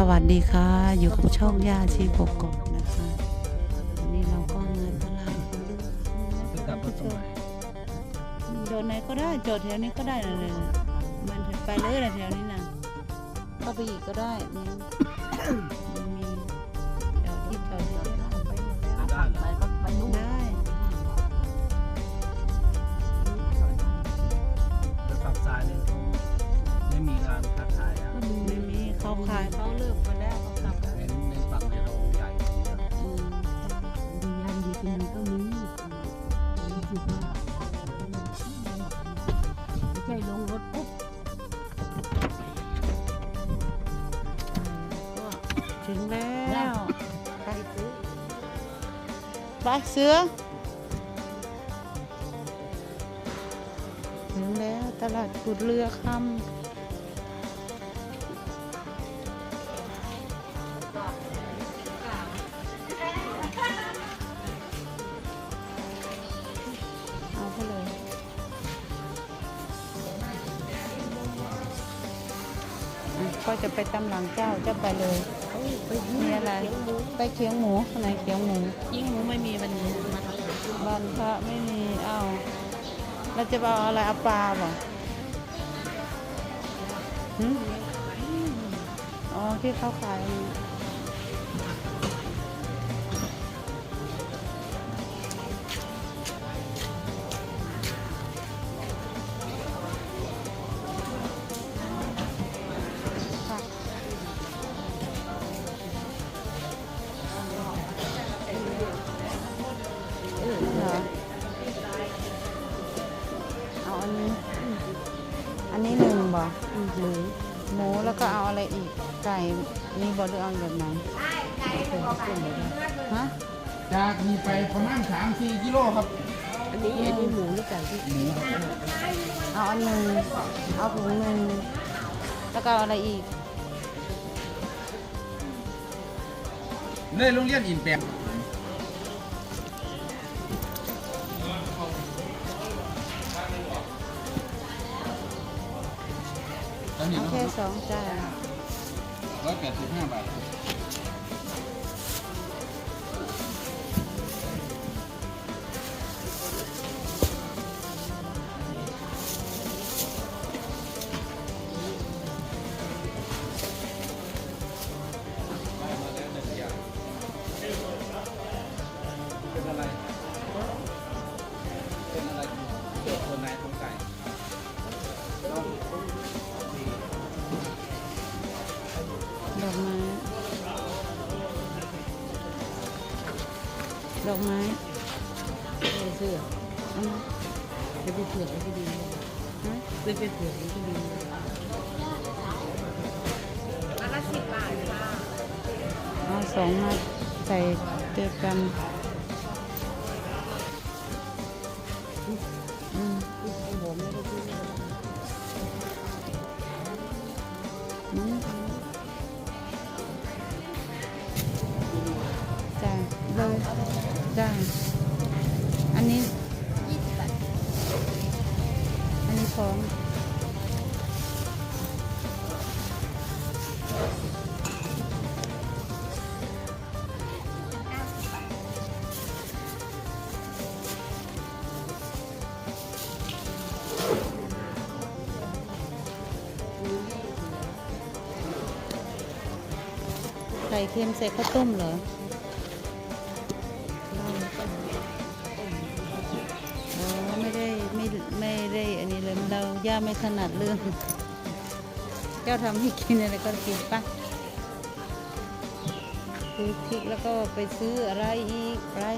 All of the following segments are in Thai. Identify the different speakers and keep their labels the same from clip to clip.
Speaker 1: สวัสดีค่ะ อยู่กับช่องย่าชีกกอกนะคะวันนี้เราก็เงินตลาดเขาเลือก
Speaker 2: จะกลับรถตรงไหน
Speaker 1: โดนไหนก็ได้จอดแถวนี้ก็ได้นะเลยมันไปเลยนะแถวนี้นะเข้าไปอีกก็ได้ เสื
Speaker 3: อ
Speaker 1: ถึงแล้วตลาดขุดเรือคำเอาไปเลยก็จะไปตำหลังเจ้าจะไปเลย มีอะไรไปเคียงหมูข้างในเคียงหมู
Speaker 3: ยิ่งหมูไม่มีวันนี้มาทำ
Speaker 1: วันพระไม่มีเอ้าเราจะเอาอะไรเอาปลาบ่อ๋อที่เขาขาย ก็เอาอะไรอีก ไก่นี่บ่หรือเอาแบบไหนฮะ
Speaker 4: จากนี้ไปประมาณ3-4กิโลครับ
Speaker 3: อันนี้อันนี้หมูหรือไก่ที่
Speaker 4: หมูครับ
Speaker 1: เอาอันหนึ่งเอาถุงหนึ่งแล้วก็เอาอะไรอีก
Speaker 4: เลยโรงเรียนอินแปลง
Speaker 1: สองจ้า
Speaker 4: ร้อยแปดสิบห้าบาท
Speaker 2: อก
Speaker 1: ไม้
Speaker 3: เสื้อ
Speaker 1: เอามา
Speaker 3: จะไปเผือกที่ดี
Speaker 1: ฮะ
Speaker 3: ไปไปเผือกที่ดี
Speaker 1: เอาสองมาใส่เจอกันอืม
Speaker 3: ผมไม่ได้ซื้อ
Speaker 1: อืม จ้าอันนี้อันนี้พร้อมไข่เค็มใส่ข้าวต้มเหรอ ไม่ได้อันนี้เลยเราย่าไม่ถนัดเรื่องเจ้าทำให้กินอะไรก็กินปะซื้อพริกแล้วก็ไปซื้ออะไรอีกอะไร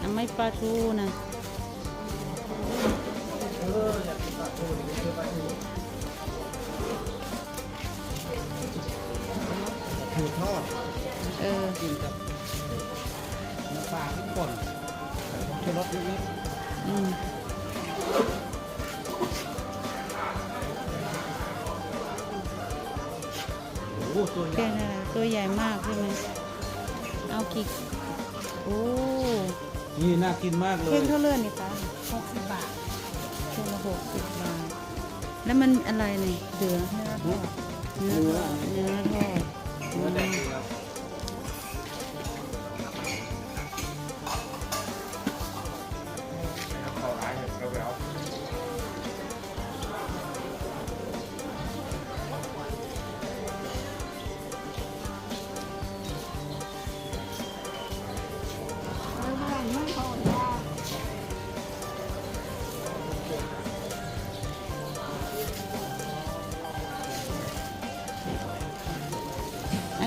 Speaker 1: อันไม่ปลาทูนะ
Speaker 4: ถูกทอด
Speaker 1: เออ
Speaker 4: กินกับน้ำปลาพริกป่น ชูรสนิด
Speaker 1: อืม
Speaker 4: ๆโอ้โหตัวให
Speaker 1: แค่
Speaker 4: ญ่
Speaker 1: นั้นแหละตัวใหญ่มากใช่ไหมเอากี่โอ้
Speaker 4: นี่น่ากินมากเล
Speaker 1: เพ่
Speaker 4: ย
Speaker 1: งเท่าเลื่อนนี่คะ
Speaker 3: หกสิบบาท
Speaker 1: เพ่งละหกสิบบาท แล้วมันอะไรนี่เดือเนื้อทอดเนื้อทอด
Speaker 2: เนื้อแดงครับ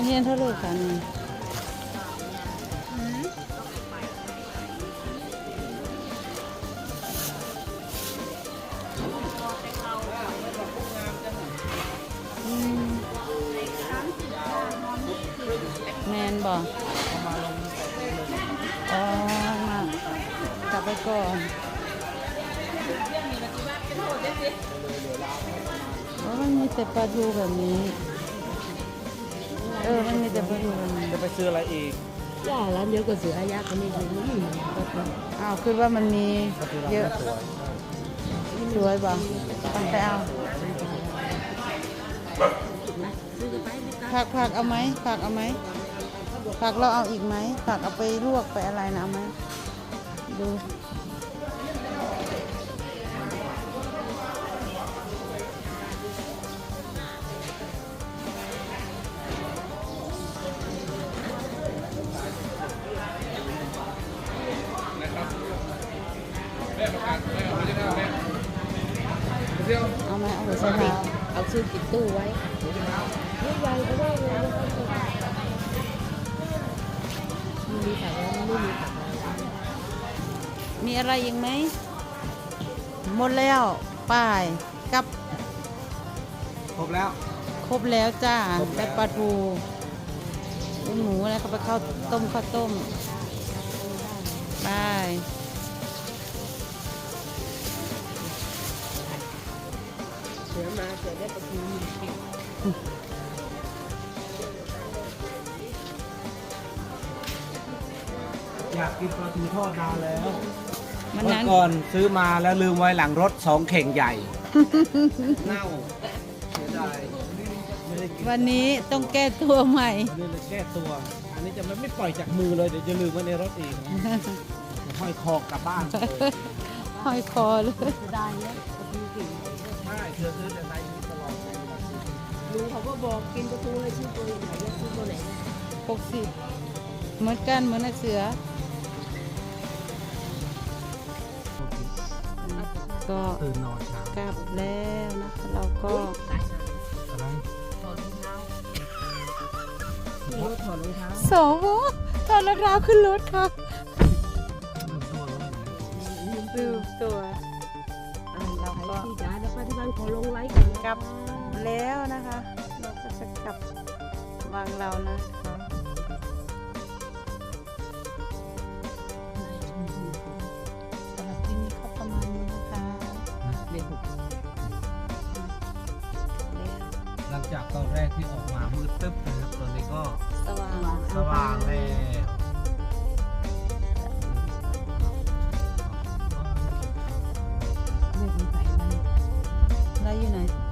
Speaker 4: อั
Speaker 1: นนี้เท่าไหร่คะนี่อืมแมนบอก
Speaker 2: อ๋
Speaker 1: อมากลับไปก่อนโอ้มันมีแต่ปลาทูแบบนี้ เออมันมีแต่ปลาทูแบบนี้
Speaker 2: จะไปซื้ออะไรอีก
Speaker 3: ย่าร้านเดียวกับเสืออายักษ์ก็ไม่รู้นี่
Speaker 1: อ้าวคือว่ามันมีเยอะ
Speaker 2: สวย
Speaker 1: สวยบ่ต้องไปเอา
Speaker 3: ซื้อกันไปไม่ตา
Speaker 1: ผักผักเอาไหมผักเอาไหมผักเราเอาอีกไหมผักเอาไปลวกไปอะไรนะเอาไหมดู เอาไหมเอาหัวไชเท้
Speaker 3: เอาซื้อติดตู้ไว้ไม่ใหญ่ก็ได้เลยไม่มีผักแล้วไม่มีผัก
Speaker 1: มีอะไรอีกไหมหมดแล้วป้ายกับ
Speaker 2: ครบแล้ว
Speaker 1: ครบแล้วจ้า
Speaker 2: ครบแล้ว
Speaker 1: ได้ปลาทูได้หมูอะไรก็ไปเข้าวต้มข้าวต้มไป
Speaker 3: สือมาเสือได้ประตูมี
Speaker 2: อยากกินปลาทูทอดนานแล้ว
Speaker 1: มัน
Speaker 2: เมื่อ
Speaker 1: นั้น
Speaker 2: ก่อนซื้อมาแล้วลืมไว้หลังรถสองเข่งใหญ่ เน่าเสียดายไม่ได้กิน
Speaker 1: วันนี้ต้องแก้ตัวใหม่
Speaker 2: วันนี้เลยแก้ตัว อันนี้จะไม่ไม่ปล่อยจากมือเลยเดี๋ยวจะลืมไว้ในรถอีกนะห้อยคอกลับบ้านเลย
Speaker 1: ห้อยคอเลย
Speaker 3: ได้แล้วประตูกิ่ง
Speaker 2: ใช่เธอซื้อแต่ไซส์นี้ตลอดเลยเวลาซื้อ
Speaker 3: ลุงเขาก็บอกกินประตูให้ชื่อตัวไหนแล้วชื่อตัวไหน
Speaker 1: หกสิบเหมือนกันเหมือนไอ้เสือ ก็
Speaker 2: ตื่นนอนเช้าก
Speaker 1: ลับแล้วนะคะเราก็
Speaker 2: อะไร
Speaker 3: ถอดรองเท้าถอดรองเท้า
Speaker 1: สองวถอดรองเท้าขึ้นรถค่ะ
Speaker 2: ลืมตัว
Speaker 3: เราก็พี่จ๋าแล้วป้าที่บ้านขอลงไลค์กัน
Speaker 1: กลับแล้วนะคะ เราก็จะกลับวางเรานะคะสำหรับที่นี้ก็ประมาณนี้นะคะ
Speaker 3: เด็ก
Speaker 1: แล้ว
Speaker 2: หลังจากตอนแรกที่ออกมามืดตึ๊บนะครับตอนนี้ก็
Speaker 1: สว่าง
Speaker 2: สว่างแล้ว
Speaker 1: แล้